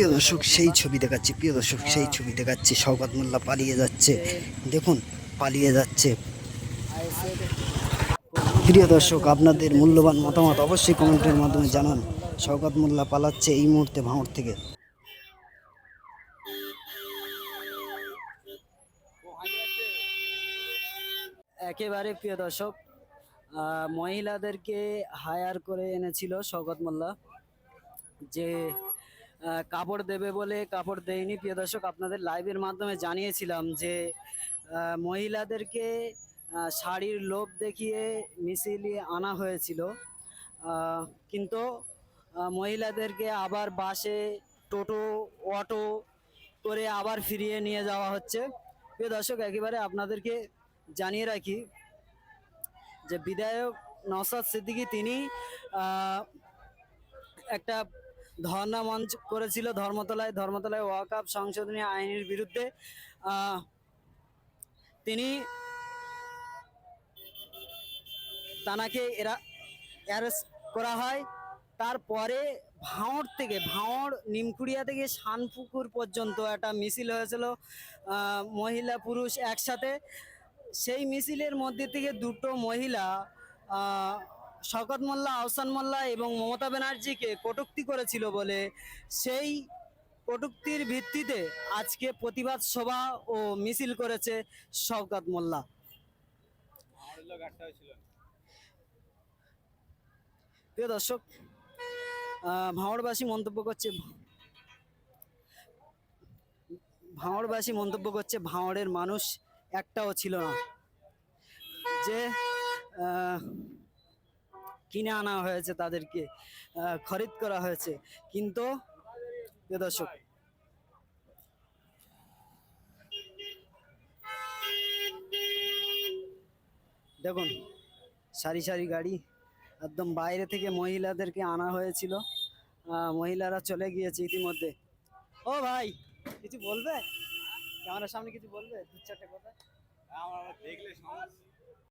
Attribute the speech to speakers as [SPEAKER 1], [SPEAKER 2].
[SPEAKER 1] প্রিয় দর্শক, সেই ছবি দেখাচ্ছি, প্রিয় দর্শক, সেই ছবি দেখাচ্ছি। শওকত মোল্লা পালিয়ে যাচ্ছে। দেখুন, পালিয়ে যাচ্ছে। প্রিয় দর্শক, আপনাদের মূল্যবান মতামত অবশ্যই কমেন্টের মাধ্যমে জানান। শওকত মোল্লা পালাচ্ছে এই মুহূর্তে ভাঙড় থেকে।
[SPEAKER 2] একেবারে প্রিয় দর্শক মহিলাদেরকে হায়ার করে এনেছিল শওকত মোল্লা, যে কাপড় দেবে বলে কাপড় দেয়নি। প্রিয় দর্শক, আপনাদের লাইভের মাধ্যমে জানিয়েছিলাম যে মহিলাদেরকে শাড়ির লোভ দেখিয়ে মিছিলিয়ে আনা হয়েছিল। কিন্তু মহিলাদেরকে আবার বাসে টোটো, অটো করে আবার ফিরিয়ে নিয়ে যাওয়া হচ্ছে। প্রিয় দর্শক, একেবারে আপনাদেরকে জানিয়ে রাখি যে, বিধায়ক নসাদ সিদ্দিকী তিনি একটা ধর্ণা মঞ্চ করেছিল ধর্মতলায় ধর্মতলায় ওয়াকাপ সংশোধনী আইনের বিরুদ্ধে। তিনি তানাকে এরা অ্যারেস্ট করা হয়। তারপরে ভাঁড় থেকে ভাঁড় নিমকুড়িয়া থেকে শানপুকুর পর্যন্ত একটা মিছিল হয়েছিল মহিলা পুরুষ একসাথে। সেই মিছিলের মধ্যে থেকে দুটো মহিলা শওকত মোল্লা, আহসান মোল্লা এবং মমতা ব্যানার্জিকে কটূক্তি করেছিল বলে সেই কটূক্তির ভিত্তিতে আজকে প্রতিবাদ সভা ও মিছিল করেছে শওকত মোল্লা। প্রিয় দর্শক ভাঁড়বাসী মন্তব্য করছে ভাঁড়বাসী মন্তব্য করছে ভাঁড়ের মানুষ একটাও ছিল না। যে কিনে আনা হয়েছে, তাদেরকে খরিদ করা হয়েছে। কিন্তু দর্শক, দেখুন, সারি সারি গাড়ি একদম বাইরে থেকে মহিলাদেরকে আনা হয়েছিল। মহিলারা চলে গিয়েছে ইতিমধ্যে। ও ভাই, কিছু বলবে? ক্যামেরার সামনে কিছু বলবে? দু চারটে কথা
[SPEAKER 3] দেখলে সমস্যা।